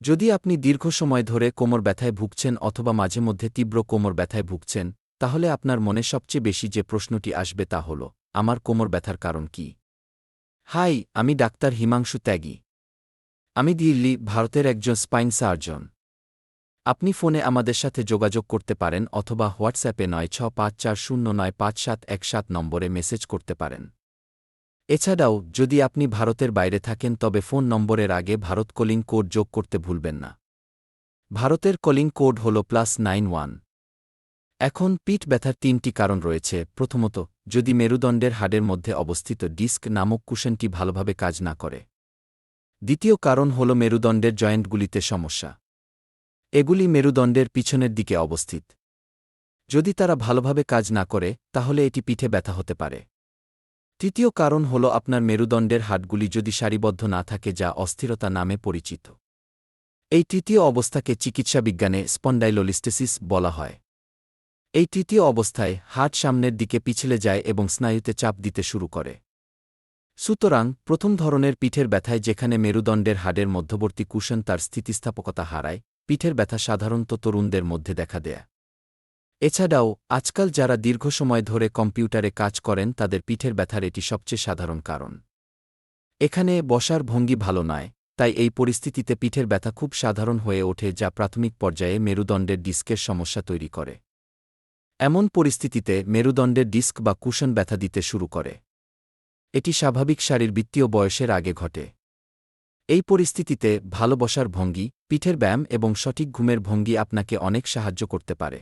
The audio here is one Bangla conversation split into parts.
যদি আপনি দীর্ঘ সময় ধরে কোমর ব্যথায় ভুগছেন অথবা মাঝে মধ্যে তীব্র কোমর ব্যথায় ভুগছেন, তাহলে আপনার মনে সবচেয়ে বেশি যে প্রশ্নটি আসবে তা হল, আমার কোমর ব্যথার কারণ কি? হাই, আমি ডাক্তার হিমাংশু ত্যাগী। আমি দিল্লি, ভারতের একজন স্পাইন সার্জন। আপনি ফোনে আমাদের সাথে যোগাযোগ করতে পারেন অথবা হোয়াটসঅ্যাপে নয় ছ পাঁচ চার শূন্য নয় পাঁচ সাত এক সাত নম্বরে মেসেজ করতে পারেন। এছাড়াও, যদি আপনি ভারতের বাইরে থাকেন, তবে ফোন নম্বরের আগে ভারত কলিং কোড যোগ করতে ভুলবেন না। ভারতের কলিং কোড হল প্লাস নাইন ওয়ান। এখন পিঠ ব্যথার তিনটি কারণ রয়েছে। প্রথমত, যদি মেরুদণ্ডের হাড়ের মধ্যে অবস্থিত ডিস্ক নামক কুশনটি ভালোভাবে কাজ না করে। দ্বিতীয় কারণ হল মেরুদণ্ডের জয়েন্টগুলিতে সমস্যা। এগুলি মেরুদণ্ডের পিছনের দিকে অবস্থিত। যদি তারা ভালোভাবে কাজ না করে, তাহলে এটি পিঠে ব্যথা হতে পারে। তৃতীয় কারণ হল আপনার মেরুদণ্ডের হাটগুলি যদি সারিবদ্ধ না থাকে যা অস্থিরতা নামে পরিচিত। এই তৃতীয় অবস্থাকে চিকিৎসাবিজ্ঞানে স্পন্ডাইলোলিস্টেসিস বলা হয়। এই তৃতীয় অবস্থায় হাট সামনের দিকে পিছলে যায় এবং স্নায়ুতে চাপ দিতে শুরু করে। সুতরাং প্রথম ধরনের পিঠের ব্যথায় যেখানে মেরুদণ্ডের হাড়ের মধ্যবর্তী কুশন তার স্থিতিস্থাপকতা হারায়, পিঠের ব্যথা সাধারণত তরুণদের মধ্যে দেখা দেয়। এছাড়াও, আজকাল যারা দীর্ঘ সময় ধরে কম্পিউটারে কাজ করেন, তাদের পিঠের ব্যথার এটি সবচেয়ে সাধারণ কারণ। এখানে বসার ভঙ্গি ভালো নয়, তাই এই পরিস্থিতিতে পিঠের ব্যথা খুব সাধারণ হয়ে ওঠে যা প্রাথমিক পর্যায়ে মেরুদণ্ডের ডিস্কের সমস্যা তৈরি করে। এমন পরিস্থিতিতে মেরুদণ্ডের ডিস্ক বা কুশন ব্যথা দিতে শুরু করে। এটি স্বাভাবিক শারীরবৃত্তীয় বয়সের আগে ঘটে। এই পরিস্থিতিতে ভালো বসার ভঙ্গি, পিঠের ব্যায়াম এবং সঠিক ঘুমের ভঙ্গি আপনাকে অনেক সাহায্য করতে পারে।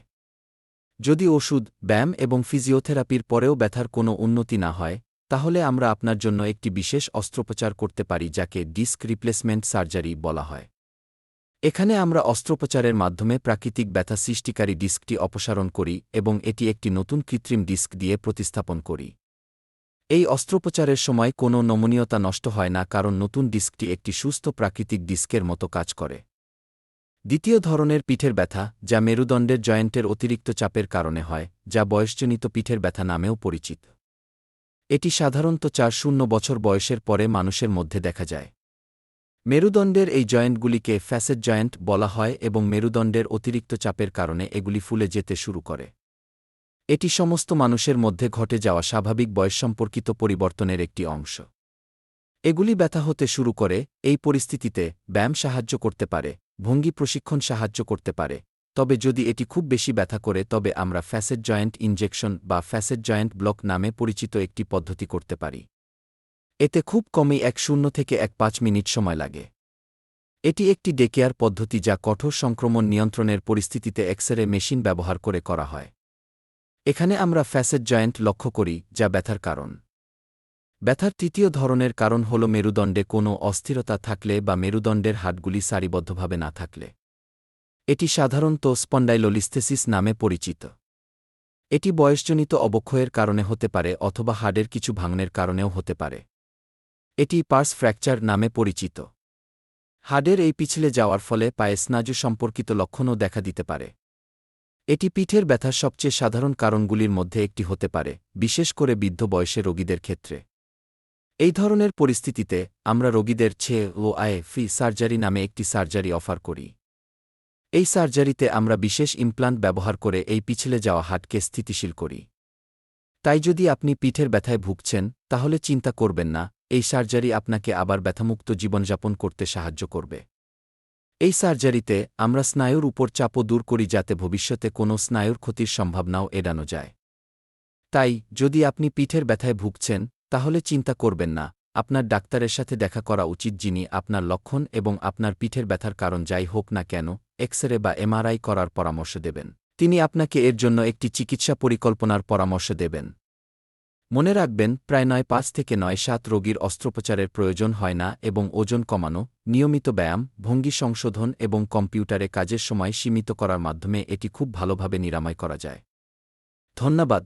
যদি ওষুধ, ব্যায়াম এবং ফিজিওথেরাপির পরেও ব্যথার কোনো উন্নতি না হয়, তাহলে আমরা আপনার জন্য একটি বিশেষ অস্ত্রোপচার করতে পারি যাকে ডিস্ক রিপ্লেসমেন্ট সার্জারি বলা হয়। এখানে আমরা অস্ত্রোপচারের মাধ্যমে প্রাকৃতিক ব্যথা সৃষ্টিকারী ডিস্কটি অপসারণ করি এবং এটি একটি নতুন কৃত্রিম ডিস্ক দিয়ে প্রতিস্থাপন করি। এই অস্ত্রোপচারের সময় কোনো নমনীয়তা নষ্ট হয় না কারণ নতুন ডিস্কটি একটি সুস্থ প্রাকৃতিক ডিস্কের মতো কাজ করে। দ্বিতীয় ধরনের পিঠের ব্যথা, যা মেরুদণ্ডের জয়েন্টের অতিরিক্ত চাপের কারণে হয়, যা বয়সজনিত পিঠের ব্যথা নামেও পরিচিত। এটি সাধারণত চার শূন্য বছর বয়সের পরে মানুষের মধ্যে দেখা যায়। মেরুদণ্ডের এই জয়েন্টগুলিকে ফ্যাসেট জয়েন্ট বলা হয় এবং মেরুদণ্ডের অতিরিক্ত চাপের কারণে এগুলি ফুলে যেতে শুরু করে। এটি সমস্ত মানুষের মধ্যে ঘটে যাওয়া স্বাভাবিক বয়স সম্পর্কিত পরিবর্তনের একটি অংশ। এগুলি ব্যথা হতে শুরু করে, এই পরিস্থিতিতে ব্যায়াম সাহায্য করতে পারে, ভঙ্গি প্রশিক্ষণ সাহায্য করতে পারে। তবে যদি এটি খুব বেশি ব্যথা করে, তবে আমরা ফ্যাসেট জয়েন্ট ইনজেকশন বা ফ্যাসেট জয়েন্ট ব্লক নামে পরিচিত একটি পদ্ধতি করতে পারি। এতে খুব কমই এক শূন্য থেকে এক পাঁচ মিনিট সময় লাগে। এটি একটি ডেকেয়ার পদ্ধতি যা কঠোর সংক্রমণ নিয়ন্ত্রণের পরিস্থিতিতে এক্সরে মেশিন ব্যবহার করে করা হয়। এখানে আমরা ফ্যাসেট জয়েন্ট লক্ষ্য করি, যা ব্যথার কারণ। ব্যথার তৃতীয় ধরনের কারণ হল মেরুদণ্ডে কোনো অস্থিরতা থাকলে বা মেরুদণ্ডের হাটগুলি সারিবদ্ধভাবে না থাকলে। এটি সাধারণত স্পন্ডাইলোলিস্থেসিস নামে পরিচিত। এটি বয়সজনিত অবক্ষয়ের কারণে হতে পারে অথবা হাড়ের কিছু ভাঙনের কারণেও হতে পারে। এটি পার্স ফ্র্যাকচার নামে পরিচিত। হাড়ের এই পিছলে যাওয়ার ফলে পায়ে স্নাজু সম্পর্কিত লক্ষণও দেখা দিতে পারে। এটি পিঠের ব্যথার সবচেয়ে সাধারণ কারণগুলির মধ্যে একটি হতে পারে, বিশেষ করে বৃদ্ধ বয়সে রোগীদের ক্ষেত্রে। এই ধরনের পরিস্থিতিতে আমরা রোগীদের ছে ও আয়ে ফ্রি সার্জারি নামে একটি সার্জারি অফার করি। এই সার্জারিতে আমরা বিশেষ ইমপ্লান্ট ব্যবহার করে এই পিছলে যাওয়া হাটকে স্থিতিশীল করি। তাই যদি আপনি পিঠের ব্যথায় ভুগছেন, তাহলে চিন্তা করবেন না, এই সার্জারি আপনাকে আবার ব্যথামুক্ত জীবনযাপন করতে সাহায্য করবে। এই সার্জারিতে আমরা স্নায়ুর উপর চাপও দূর করি যাতে ভবিষ্যতে কোনো স্নায়ুর ক্ষতির সম্ভাবনাও এড়ানো যায়। তাই যদি আপনি পিঠের ব্যথায় ভুগছেন তাহলে চিন্তা করবেন না, আপনার ডাক্তারের সাথে দেখা করা উচিত যিনি আপনার লক্ষণ এবং আপনার পিঠের ব্যথার কারণ যাই হোক না কেন এক্স রে বা এমআরআই করার পরামর্শ দেবেন। তিনি আপনাকে এর জন্য একটি চিকিৎসা পরিকল্পনার পরামর্শ দেবেন। মনে রাখবেন, প্রায় নয় পাঁচ থেকে নয় সাত রোগীর অস্ত্রোপচারের প্রয়োজন হয় না এবং ওজন কমানো, নিয়মিত ব্যায়াম, ভঙ্গি সংশোধন এবং কম্পিউটারে কাজের সময় সীমিত করার মাধ্যমে এটি খুব ভালোভাবে নিরাময় করা যায়। ধন্যবাদ।